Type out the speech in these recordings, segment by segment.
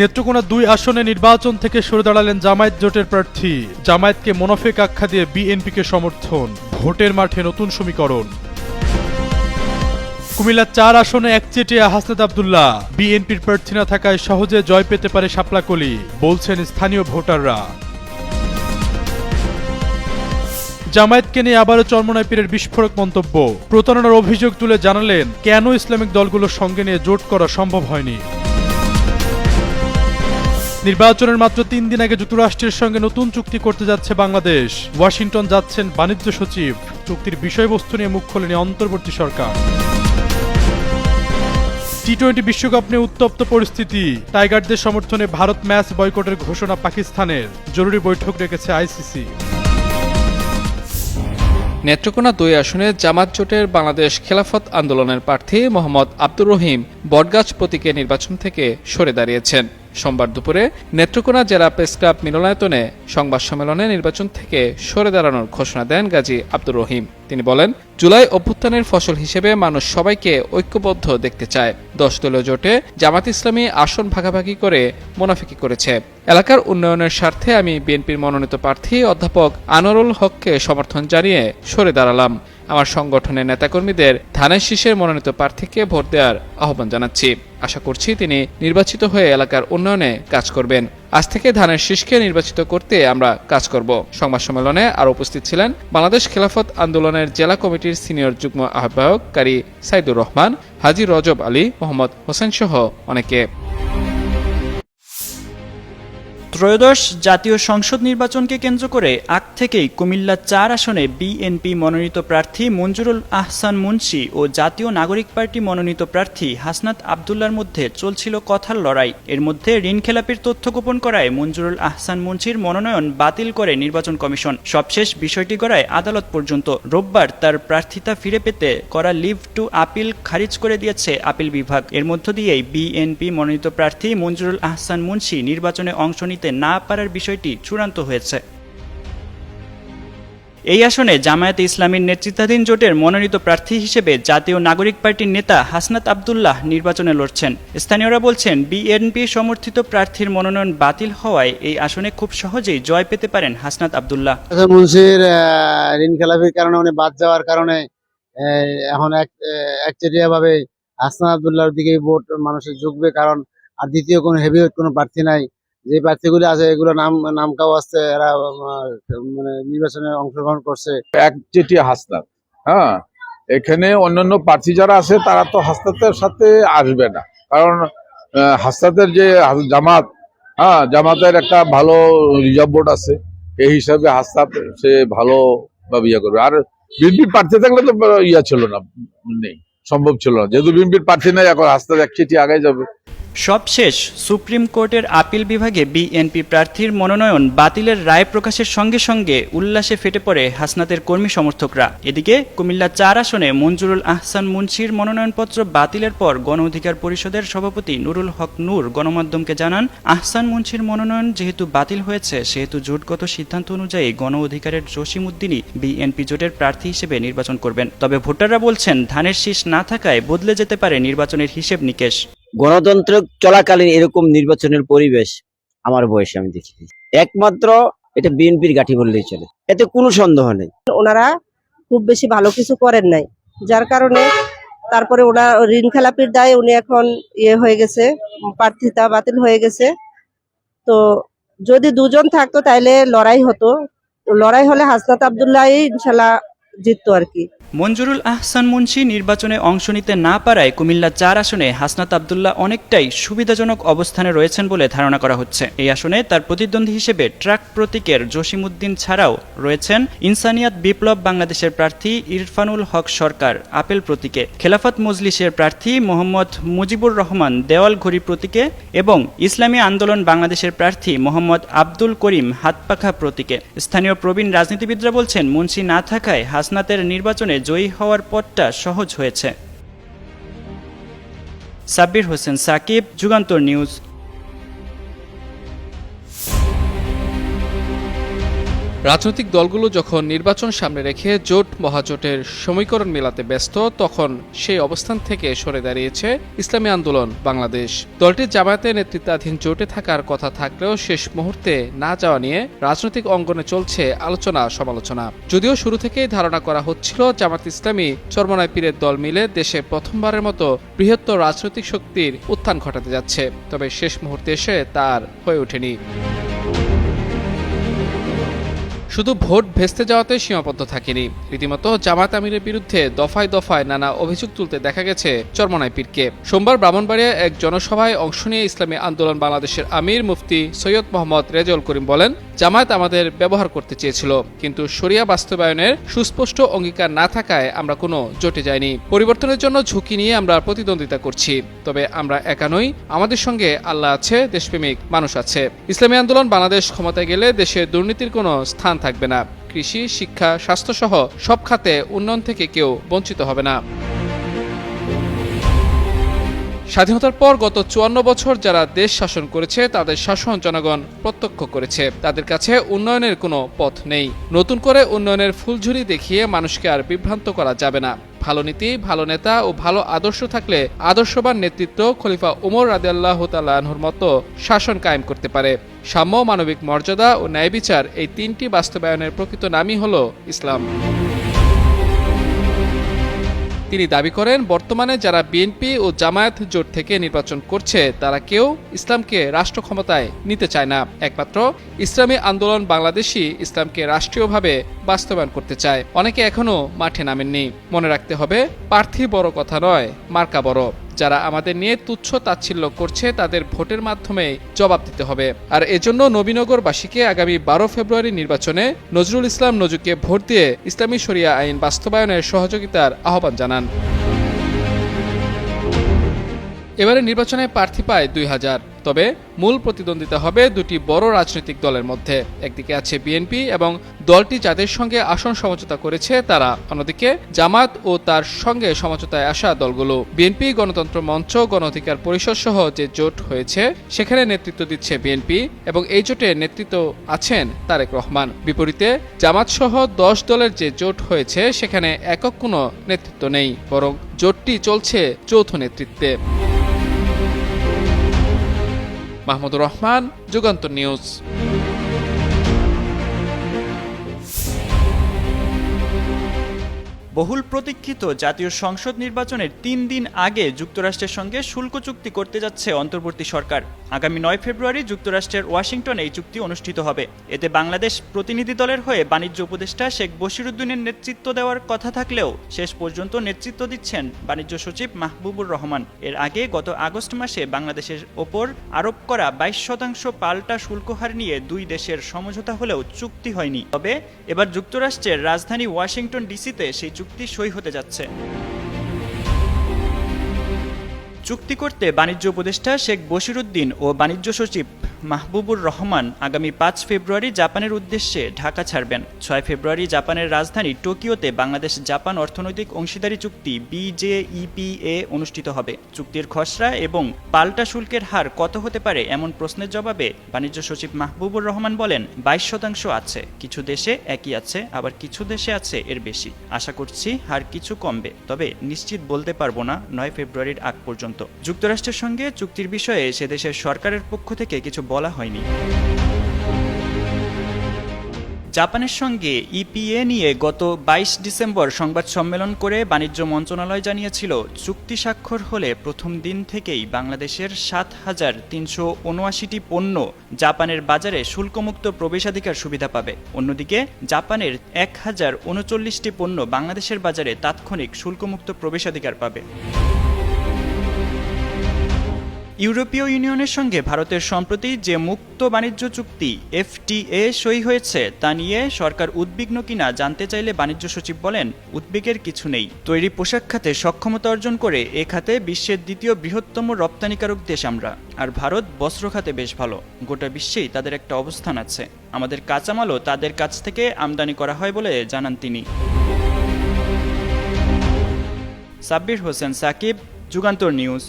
নেত্রকোনা দুই আসনে নির্বাচন থেকে সরে দাঁড়ালেন জামায়াত জোটের প্রার্থী। জামায়াতকে মোনাফেক আখ্যা দিয়ে বিএনপিকে সমর্থন। ভোটের মাঠে নতুন সমীকরণ। কুমিল্লার চার আসনে একচেটিয়া হাসনাত আবদুল্লাহ। বিএনপির প্রার্থী না থাকায় সহজে জয় পেতে পারে শাপলাকলি, বলছেন স্থানীয় ভোটাররা। জামায়াতকে নিয়ে আবারও চরমনায় পীরের বিস্ফোরক মন্তব্য। প্রতারণার অভিযোগ তুলে জানালেন, কেন ইসলামিক দলগুলোর সঙ্গে নিয়ে জোট করা সম্ভব হয়নি? নির্বাচনের মাত্র তিন দিন আগে যুক্তরাষ্ট্রের সঙ্গে নতুন চুক্তি করতে যাচ্ছে বাংলাদেশ। ওয়াশিংটন যাচ্ছেন বাণিজ্য সচিব। চুক্তির বিষয়বস্তু নিয়ে মুখ খোলেনি অন্তর্বর্তী সরকার। টি টোয়েন্টি বিশ্বকাপ নিয়ে উত্তপ্ত পরিস্থিতি। টাইগারদের সমর্থনে ভারত ম্যাচ বয়কটের ঘোষণা পাকিস্তানের। জরুরি বৈঠক রেখেছে আইসিসি। নেত্রকোনা দুই আসনে জামাত জোটের বাংলাদেশ খেলাফত আন্দোলনের প্রার্থী মোহাম্মদ আব্দুর রহিম বটগাছ প্রতীকে নির্বাচন থেকে সরে দাঁড়িয়েছেন। সোমবার দুপুরে নেত্রকোনা জেলা প্রেস ক্লাব মিলনায়তনে সংবাদ সম্মেলনে নির্বাচন থেকে সরে দাঁড়ানোর ঘোষণা দেন গাজী আব্দুর রহিম। তিনি বলেন, জুলাই অভ্যুত্থানের ফসল হিসেবে মানুষ সবাইকে ঐক্যবদ্ধ দেখতে চায়। দশ দলীয় জোটে জামাত ইসলামী আসন ভাগাভাগি করে মোনাফিকি করেছে। এলাকার উন্নয়নের স্বার্থে আমি বিএনপির মনোনীত প্রার্থী অধ্যাপক আনোয়ারুল হককে সমর্থন জানিয়ে সরে দাঁড়ালাম। আমার সংগঠনের নেতাকর্মীদের ধানের শীষের মনোনীত প্রার্থীকে ভোট দেওয়ার আহ্বান জানাচ্ছি। আশা করছি তিনি নির্বাচিত হয়ে এলাকার উন্নয়নে কাজ করবেন। আজ থেকে ধানের শীষকে নির্বাচিত করতে আমরা কাজ করব। সংবাদ সম্মেলনে আর উপস্থিত ছিলেন বাংলাদেশ খেলাফত আন্দোলনের জেলা কমিটির সিনিয়র যুগ্ম আহ্বায়ক কারি সাইদুর রহমান, হাজি রজব আলী, মোহাম্মদ হোসেন সহ অনেকে। ত্রয়োদশ জাতীয় সংসদ নির্বাচনকে কেন্দ্র করে আগ থেকেই কুমিল্লা চার আসনে বিএনপি মনোনীত প্রার্থী মঞ্জুরুল আহসান মুন্সি ও জাতীয় নাগরিক পার্টি মনোনীত প্রার্থী হাসনাত আবদুল্লার মধ্যে চলছিল কথার লড়াই। এর মধ্যে ঋণ খেলাপির তথ্য গোপন করায় মঞ্জুরুল আহসান মুন্সির মনোনয়ন বাতিল করে নির্বাচন কমিশন। সবশেষ বিষয়টি গড়ায় আদালত পর্যন্ত। রোববার তার প্রার্থিতা ফিরে পেতে করা লিভ টু আপিল খারিজ করে দিয়েছে আপিল বিভাগ। এর মধ্য দিয়েই বিএনপি মনোনীত প্রার্থী মঞ্জুরুল আহসান মুন্সি নির্বাচনে অংশ নিতে না পারার বিষয়টি চূড়ান্ত হয়েছে। এই আসনে জামায়াতে ইসলামীর নেতৃত্বাধীন জোটের মনোনীত প্রার্থী হিসেবে জাতীয় নাগরিক পার্টির নেতা হাসনাত আবদুল্লাহ নির্বাচনে লড়ছেন। স্থানীয়রা বলছেন, বিএনপি সমর্থিত প্রার্থীর মনোনয়ন বাতিল হওয়ায় এই আসনে খুব সহজেই জয় পেতে পারেন হাসনাত আবদুল্লাহ। হাসান মুন্সির ঋণ খেলাপির কারণে উনি বাদ যাওয়ার কারণে এখন এক একচেটিয়া ভাবে হাসনান আবদুল্লাহর দিকে ভোট মানুষের ঝুঁকবে, কারণ আর দ্বিতীয় কোনো হেভি কোনো প্রার্থী নাই। যে প্রার্থীগুলি আছে, এগুলো নাম নাম কাও আসছে, এরা মানে নির্বাচনে অংশগ্রহণ করছে। একচেটিয়া হাসনাত হ্যাঁ? এখানে অন্যান্য প্রার্থী যারা আছে, তারা তো হাসনাতের সাথে আসবে না। কারণ হাসনাতের যে জামাত হ্যাঁ জামাতের একটা ভালো রিজার্ভ বোর্ড আছে। এই হিসাবে হাসনাত সে ভালো ভাবে ইয়ে করবে। আর বিএনপির প্রার্থী থাকলে তো ইয়া ছিল না, নেই, সম্ভব ছিল না। যেহেতু বিএনপির প্রার্থী নেই, এখন হাসনাত একচেটি আগে যাবে। সবশেষ সুপ্রিম কোর্টের আপিল বিভাগে বিএনপি প্রার্থীর মনোনয়ন বাতিলের রায় প্রকাশের সঙ্গে সঙ্গে উল্লাসে ফেটে পড়ে হাসনাতের কর্মী সমর্থকরা। এদিকে কুমিল্লা চার আসনে মঞ্জুরুল আহসান মুন্সির মনোনয়নপত্র বাতিলের পর গণ অধিকার পরিষদের সভাপতি নুরুল হক নূর গণমাধ্যমকে জানান, আহসান মুন্সির মনোনয়ন যেহেতু বাতিল হয়েছে, সেহেতু জোটগত সিদ্ধান্ত অনুযায়ী গণ অধিকারের জসিম উদ্দিনই বিএনপি জোটের প্রার্থী হিসেবে নির্বাচন করবেন। তবে ভোটাররা বলছেন, ধানের শীষ না থাকায় বদলে যেতে পারে নির্বাচনের হিসেব নিকেশ। গণতন্ত্র চলাকালীন এরকম নির্বাচনের পরিবেশ আমার বয়সে আমি দেখি একমাত্র এটা বিএনপির গাঠি বললেই চলে। এতে কোনো সন্দেহ নেই। ওনারা খুব বেশি ভালো কিছু করেন নাই। যার কারণে তারপরে ওনা ঋণ খেলাপির দায়ে উনি এখন ইয়ে হয়ে গেছে, প্রার্থিতা বাতিল হয়ে গেছে। তো যদি দুজন থাকতো তাইলে লড়াই হতো। লড়াই হলে হাসনাত আবদুল্লাহ ইনশাল্লাহ জিততো আর কি। মঞ্জুরুল আহসান মুন্সি নির্বাচনে অংশ নিতে না পারায় কুমিল্লা চার আসনে হাসনাত আবদুল্লাহ অনেকটাই সুবিধাজনক অবস্থানে রয়েছেন বলে ধারণা করা হচ্ছে। এই আসনে তার প্রতিদ্বন্দ্বী হিসেবে ট্রাক প্রতীকের জসিমুদ্দিন ছাড়াও রয়েছেন ইনসানিয়াত বিপ্লব বাংলাদেশের প্রার্থী ইরফানুল হক সরকার আপেল প্রতীকে, খেলাফত মজলিসের প্রার্থী মোহাম্মদ মুজিবুর রহমান দেওয়াল ঘড়ি প্রতীকে এবং ইসলামী আন্দোলন বাংলাদেশের প্রার্থী মোহাম্মদ আব্দুল করিম হাতপাখা প্রতীকে। স্থানীয় প্রবীণ রাজনীতিবিদরা বলছেন, মুন্সি না থাকায় হাসনাতের নির্বাচনে জয়ী হওয়ার পথটা সহজ হয়েছে। সাব্বির হোসেন সাকিব যুগান্তর নিউজ। রাজনৈতিক দলগুলো যখন নির্বাচন সামনে রেখে জোট মহাজোটের সমীকরণ মেলাতে ব্যস্ত, তখন সেই অবস্থান থেকে সরে দাঁড়িয়েছে ইসলামী আন্দোলন, বাংলাদেশ। দলটির জামায়াতের নেতৃত্বাধীন জোটে থাকার কথা থাকলেও শেষ মুহূর্তে না যাওয়া নিয়ে রাজনৈতিক অঙ্গনে চলছে আলোচনা, সমালোচনা। যদিও শুরু থেকেই ধারণা করা হচ্ছিল জামাত ইসলামী চরমনায় পীরের দল মিলে দেশে প্রথমবারের মতো বৃহত্তর রাজনৈতিক শক্তির উত্থান ঘটাতে যাচ্ছে, তবে শেষ মুহূর্তে এসে তার হয়ে ওঠেনি। শুধু ভোট ভেস্তে যাওয়াতে সীমাবদ্ধ থাকেনি। রীতিমতো জামাত আমিরের বিরুদ্ধে দফায় দফায় নানা অভিযোগ তুলতে দেখা গেছে চরমনাই পীরকে। সোমবার ব্রাহ্মণবাড়িয়া এক জনসভায় অংশ নিয়ে ইসলামী আন্দোলন বাংলাদেশের আমির মুফতি সৈয়দ মোহাম্মদ রেজাউল করিম বলেন, জামায়াত আমাদের ব্যবহার করতে চেয়েছিল, কিন্তু শরিয়া বাস্তবায়নের সুস্পষ্ট অঙ্গীকার না থাকায় আমরা কোনো জোটে যাইনি। পরিবর্তনের জন্য ঝুঁকি নিয়ে আমরা প্রতিদ্বন্দ্বিতা করছি, তবে আমরা একা নই, আমাদের সঙ্গে আল্লাহ আছে, দেশপ্রেমিক মানুষ আছে। ইসলামী আন্দোলন বাংলাদেশ ক্ষমতায় গেলে দেশে দুর্নীতির কোনো স্থান থাকবে না। কৃষি শিক্ষা স্বাস্থ্যসহ সব খাতে উন্নয়ন থেকে কেউ বঞ্চিত হবে না। স্বাধীনতার পর গত চুয়ান্ন বছর যারা দেশ শাসন করেছে, তাদের শাসন জনগণ প্রত্যক্ষ করেছে। তাদের কাছে উন্নয়নের কোনো পথ নেই। নতুন করে উন্নয়নের ফুলঝুরি দেখিয়ে মানুষকে আর বিভ্রান্ত করা যাবে না। ভালো নীতি, ভালো নেতা ও ভালো আদর্শ থাকলে আদর্শবান নেতৃত্ব খলিফা উমর রাদিয়াল্লাহ তাল্লাহর মতো শাসন কায়েম করতে পারে। সাম্য, মানবিক মর্যাদা ও ন্যায় বিচার এই তিনটি বাস্তবায়নের প্রকৃত নামই হল ইসলাম। তিনি দাবি করেন, বর্তমানে যারা বিএনপি ও জামায়াত জোট থেকে নির্বাচন করছে, তারা কেউ ইসলামকে রাষ্ট্র ক্ষমতায় নিতে চায় না। একমাত্র ইসলামী আন্দোলন বাংলাদেশি ইসলামকে রাষ্ট্রীয়ভাবে বাস্তবায়ন করতে চায়। অনেকে এখনও মাঠে নামেননি। মনে রাখতে হবে, প্রার্থী বড় কথা নয়, মার্কা বড়। যারা আমাদের নিয়ে তুচ্ছ তাচ্ছিল্য করছে, তাদের ভোটের মাধ্যমে জবাব দিতে হবে। আর এজন্য নবীনগরবাসীকে আগামী বারো ফেব্রুয়ারি নির্বাচনে নজরুল ইসলাম নজুকে ভোট দিয়ে ইসলামী শরিয়া আইন বাস্তবায়নের সহযোগিতার আহ্বান জানান। এবারে নির্বাচনে প্রার্থী পায় দুই হাজার। তবে মূল প্রতিদ্বন্দ্বিতা হবে দুটি বড় রাজনৈতিক দলের মধ্যে। একদিকে আছে বিএনপি এবং দলটি যাদের সঙ্গে আসন সমঝোতা করেছে তারা। অন্যদিকে জামাত ও তার সঙ্গে সমঝোতায় আসা দলগুলো। বিএনপি গণতন্ত্র মঞ্চ, গণ অধিকার পরিষদ সহ যে জোট হয়েছে, সেখানে নেতৃত্ব দিচ্ছে বিএনপি এবং এই জোটে নেতৃত্ব আছেন তারেক রহমান। বিপরীতে জামাত সহ দশ দলের যে জোট হয়েছে, সেখানে একক কোনো নেতৃত্ব নেই, বরং জোটটি চলছে যৌথ নেতৃত্বে। মাহমুদুর রহমান যুগান্ত নিউজ। বহুল প্রতীক্ষিত জাতীয় সংসদ নির্বাচনের তিন দিন আগে যুক্তরাষ্ট্রের সঙ্গে শুল্ক চুক্তি করতে যাচ্ছে অন্তর্বর্তী সরকার। আগামী নয় ফেব্রুয়ারি যুক্তরাষ্ট্রের ওয়াশিংটনে এই চুক্তি অনুষ্ঠিত হবে। এতে বাংলাদেশ প্রতিনিধি দলের হয়ে বাণিজ্য উপদেষ্টা শেখ বশিরুদ্দিনের নেতৃত্ব দেওয়ার কথা থাকলেও শেষ পর্যন্ত নেতৃত্ব দিচ্ছেন বাণিজ্য সচিব মাহবুবুর রহমান। এর আগে গত আগস্ট মাসে বাংলাদেশের ওপর আরোপ করা বাইশ শতাংশ পাল্টা শুল্ক হার নিয়ে দুই দেশের সমঝোতা হলেও চুক্তি হয়নি। তবে এবার যুক্তরাষ্ট্রের রাজধানী ওয়াশিংটন ডিসিতে সেই চুক্তি সই হতে যাচ্ছে। চুক্তি করতে বাণিজ্য উপদেষ্টা শেখ বশিরুদ্দিন ও বাণিজ্য সচিব মাহবুবুর রহমান আগামী পাঁচ ফেব্রুয়ারি জাপানের উদ্দেশ্যে ঢাকা ছাড়বেন। ছয় ফেব্রুয়ারি জাপানের রাজধানী টোকিওতে বাংলাদেশ জাপান অর্থনৈতিক অংশীদারি চুক্তি বিজেইপিএ অনুষ্ঠিত হবে। চুক্তির খসড়া এবং পাল্টা শুল্কের হার কত হতে পারে এমন প্রশ্নের জবাবে বাণিজ্য সচিব মাহবুবুর রহমান বলেন, বাইশ শতাংশ আছে, কিছু দেশে একই আছে, আবার কিছু দেশে আছে এর বেশি। আশা করছি হার কিছু কমবে, তবে নিশ্চিত বলতে পারব না নয় ফেব্রুয়ারির আগ পর্যন্ত। যুক্তরাষ্ট্রের সঙ্গে চুক্তির বিষয়ে সে দেশের সরকারের পক্ষ থেকে কিছু বলা হয়নি। জাপানের সঙ্গে ইপিএ নিয়ে গত বাইশ ডিসেম্বর সংবাদ সম্মেলন করে বাণিজ্য মন্ত্রণালয় জানিয়েছিল, চুক্তি স্বাক্ষর হলে প্রথম দিন থেকেই বাংলাদেশের সাত হাজার তিনশো উনআশিটি পণ্য জাপানের বাজারে শুল্কমুক্ত প্রবেশাধিকার সুবিধা পাবে। অন্যদিকে, জাপানের এক হাজার উনচল্লিশটি পণ্য বাংলাদেশের বাজারে তাৎক্ষণিক শুল্কমুক্ত প্রবেশাধিকার পাবে। ইউরোপীয় ইউনিয়নের সঙ্গে ভারতের সম্প্রতি যে মুক্ত বাণিজ্য চুক্তি, এফটিএ, সই হয়েছে, তা নিয়ে সরকার উদ্বিগ্ন কিনা জানতে চাইলে বাণিজ্য সচিব বলেন, উদ্বেগের কিছু নেই। তৈরি পোশাক খাতে সক্ষমতা অর্জন করে এ খাতে বিশ্বের দ্বিতীয় বৃহত্তম রপ্তানিকারক দেশ আমরা। আর ভারত বস্ত্র খাতে বেশ ভালো। গোটা বিশ্বেই তাদের একটা অবস্থান আছে। আমাদের কাঁচামালও তাদের কাছ থেকে আমদানি করা হয় বলে জানান তিনি। সাব্বির হোসেন সাকিব, যুগান্তর নিউজ।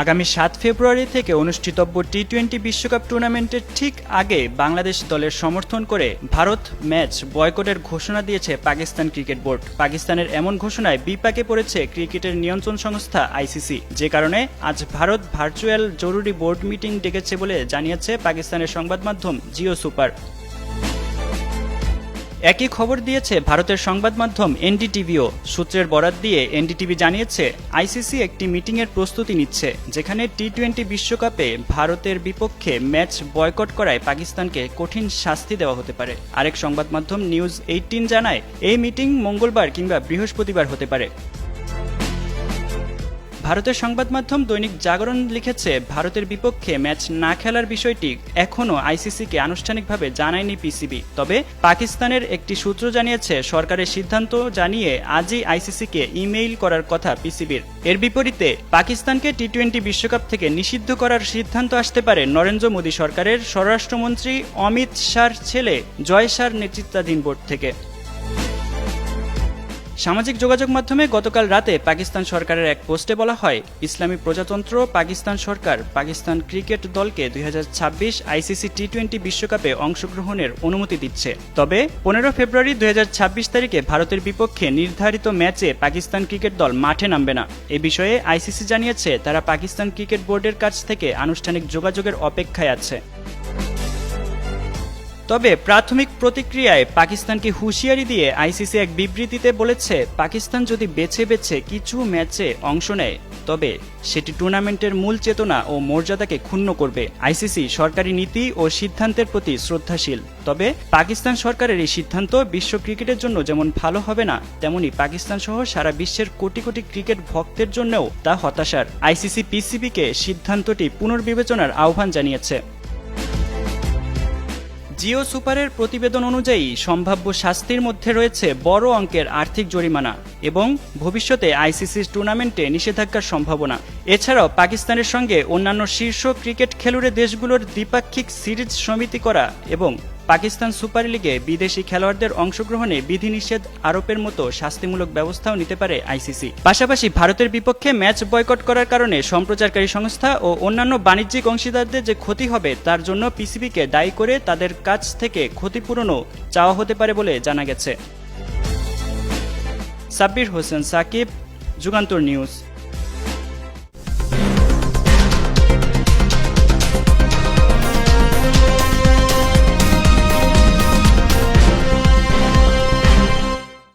আগামী সাত ফেব্রুয়ারি থেকে অনুষ্ঠিতব্য টি টোয়েন্টি বিশ্বকাপ টুর্নামেন্টের ঠিক আগে বাংলাদেশ দলের সমর্থন করে ভারত ম্যাচ বয়কটের ঘোষণা দিয়েছে পাকিস্তান ক্রিকেট বোর্ড। পাকিস্তানের এমন ঘোষণায় বিপাকে পড়েছে ক্রিকেটের নিয়ন্ত্রণ সংস্থা আইসিসি যে কারণে আজ ভারত ভার্চুয়াল জরুরি বোর্ড মিটিং ডেকেছে বলে জানিয়েছে পাকিস্তানের সংবাদ মাধ্যম জিও সুপার। একই খবর দিয়েছে ভারতের সংবাদ মাধ্যম এনডিটিভিও। সূত্রের বরাত দিয়ে এনডিটিভি জানিয়েছে, আইসিসি একটি মিটিংয়ের প্রস্তুতি নিচ্ছে, যেখানে টি টোয়েন্টি বিশ্বকাপে ভারতের বিপক্ষে ম্যাচ বয়কট করায় পাকিস্তানকে কঠিন শাস্তি দেওয়া হতে পারে। আরেক সংবাদ মাধ্যম নিউজ এইটিন জানায়, এই মিটিং মঙ্গলবার কিংবা বৃহস্পতিবার হতে পারে। ভারতের সংবাদ মাধ্যম দৈনিক জাগরণ লিখেছে, ভারতের বিপক্ষে ম্যাচ না খেলার বিষয়টি এখনও আইসিসিকে আনুষ্ঠানিকভাবে জানায়নি পিসিবি। তবে পাকিস্তানের একটি সূত্র জানিয়েছে, সরকারের সিদ্ধান্ত জানিয়ে আজই আইসিসিকে ইমেইল করার কথা পিসিবির। এর বিপরীতে, পাকিস্তানকে টি টোয়েন্টি বিশ্বকাপ থেকে নিষিদ্ধ করার সিদ্ধান্ত আসতে পারে নরেন্দ্র মোদী সরকারের স্বরাষ্ট্রমন্ত্রী অমিত শাহর ছেলে জয় শাহর নেতৃত্বাধীন বোর্ড থেকে। সামাজিক যোগাযোগ মাধ্যমে গতকাল রাতে পাকিস্তান সরকারের এক পোস্টে বলা হয়, ইসলামী প্রজাতন্ত্র পাকিস্তান সরকার পাকিস্তান ক্রিকেট দলকে দুই হাজার ছাব্বিশ আইসিসি টি টোয়েন্টি বিশ্বকাপে অংশগ্রহণের অনুমতি দিচ্ছে। তবে পনেরো ফেব্রুয়ারি দুই হাজার ছাব্বিশ তারিখে ভারতের বিপক্ষে নির্ধারিত ম্যাচে পাকিস্তান ক্রিকেট দল মাঠে নামবে না। এ বিষয়ে আইসিসি জানিয়েছে, তারা পাকিস্তান ক্রিকেট বোর্ডের কাছ থেকে আনুষ্ঠানিক যোগাযোগের অপেক্ষায় আছে। তবে প্রাথমিক প্রতিক্রিয়ায় পাকিস্তানকে হুঁশিয়ারি দিয়ে আইসিসি এক বিবৃতিতে বলেছে, পাকিস্তান যদি বেছে বেছে কিছু ম্যাচে অংশ নেয়, তবে সেটি টুর্নামেন্টের মূল চেতনা ও মর্যাদাকে ক্ষুণ্ণ করবে। আইসিসি সরকারি নীতি ও সিদ্ধান্তের প্রতি শ্রদ্ধাশীল। তবে পাকিস্তান সরকারের এই সিদ্ধান্ত বিশ্ব ক্রিকেটের জন্য যেমন ভালো হবে না, তেমনি পাকিস্তান সহ সারা বিশ্বের কোটি কোটি ক্রিকেট ভক্তের জন্যও তা হতাশার। আইসিসি পিসিবিকে সিদ্ধান্তটি পুনর্বিবেচনার আহ্বান জানিয়েছে। জিও সুপারের প্রতিবেদন অনুযায়ী সম্ভাব্য শাস্তির মধ্যে রয়েছে বড় অঙ্কের আর্থিক জরিমানা এবং ভবিষ্যতে আইসিসির টুর্নামেন্টে নিষেধাজ্ঞার সম্ভাবনা। এছাড়াও পাকিস্তানের সঙ্গে অন্যান্য শীর্ষ ক্রিকেট খেলুড়ে দেশগুলোর দ্বিপাক্ষিক সিরিজ সমিতি করা এবং পাকিস্তান সুপার লিগে বিদেশি খেলোয়াড়দের অংশগ্রহণে বিধিনিষেধ আরোপের মতো শাস্তিমূলক ব্যবস্থাও নিতে পারে আইসিসি। পাশাপাশি ভারতের বিপক্ষে ম্যাচ বয়কট করার কারণে সম্প্রচারকারী সংস্থা ও অন্যান্য বাণিজ্যিক অংশীদারদের যে ক্ষতি হবে তার জন্য পিসিবিকে দায়ী করে তাদের কাছ থেকে ক্ষতিপূরণও চাওয়া হতে পারে বলে জানা গেছে। সাব্বির হোসেন সাকিব, যুগান্তর নিউজ।